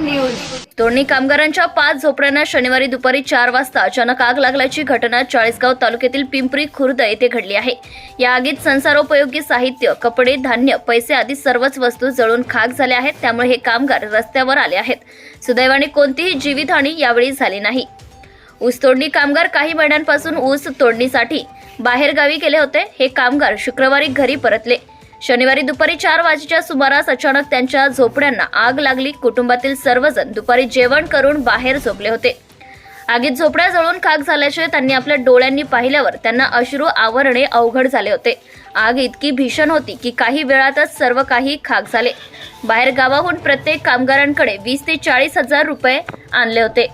News. तोडणी कामगारांच्या पाच झोपड्यांना शनिवारी दुपारी चार वाजता अचानक आग लागल्याची घटना चाळीसगाव तालुक्यातील पिंपरी खुर्द येथे घडली आहे. या आगीत संसारोपयोगी साहित्य कपडे धान्य पैसे आदी सर्वच वस्तू जळून खाक झाल्या आहेत त्यामुळे हे कामगार रस्त्यावर आले आहेत. सुदैवाने कोणतीही जीवितहानी यावेळी झाली नाही. ऊस तोडणी कामगार काही महिन्यांपासून ऊस तोडणीसाठी बाहेरगावी गेले होते. हे कामगार शुक्रवारी घरी परतले. शनिवारी दुपारी चार वाजेच्या सुमारास अचानक त्यांच्या झोपड्यांना आग लागली. कुटुंबातील सर्वजण दुपारी जेवण करून बाहेर झोपले होते. आगीत झोपड्या जळून खाक झाल्याचे त्यांनी आपल्या डोळ्यांनी पाहिल्यावर त्यांना अश्रू आवरणे अवघड झाले होते. आग इतकी भीषण होती की काही वेळातच सर्व काही खाक झाले. बाहेर गावाहून प्रत्येक कामगारांकडे वीस ते चाळीस हजार रुपये आणले होते.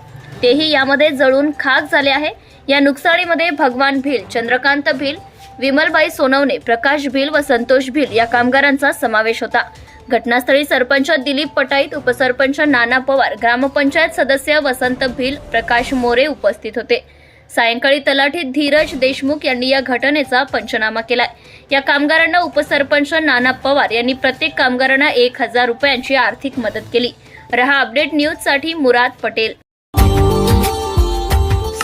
तेही यामध्ये जळून खाक झाले आहे. या नुकसानीमध्ये भगवान भील चंद्रकांत भील विमलबाई सोनवणे प्रकाश भील व संतोष भील या कामगारांचा समावेश होता. घटनास्थळी सरपंच दिलीप पटाईत उपसरपंच नाना पवार ग्रामपंचायत सदस्य वसंत भील प्रकाश मोरे उपस्थित होते. सायंकाळी तलाठी धीरज देशमुख यांनी या घटनेचा पंचनामा केलाय. या कामगारांना उपसरपंच नाना पवार यांनी प्रत्येक कामगारांना एक हजार रुपयांची आर्थिक मदत केली. रहा अपडेट न्यूजसाठी मुराद पटेल.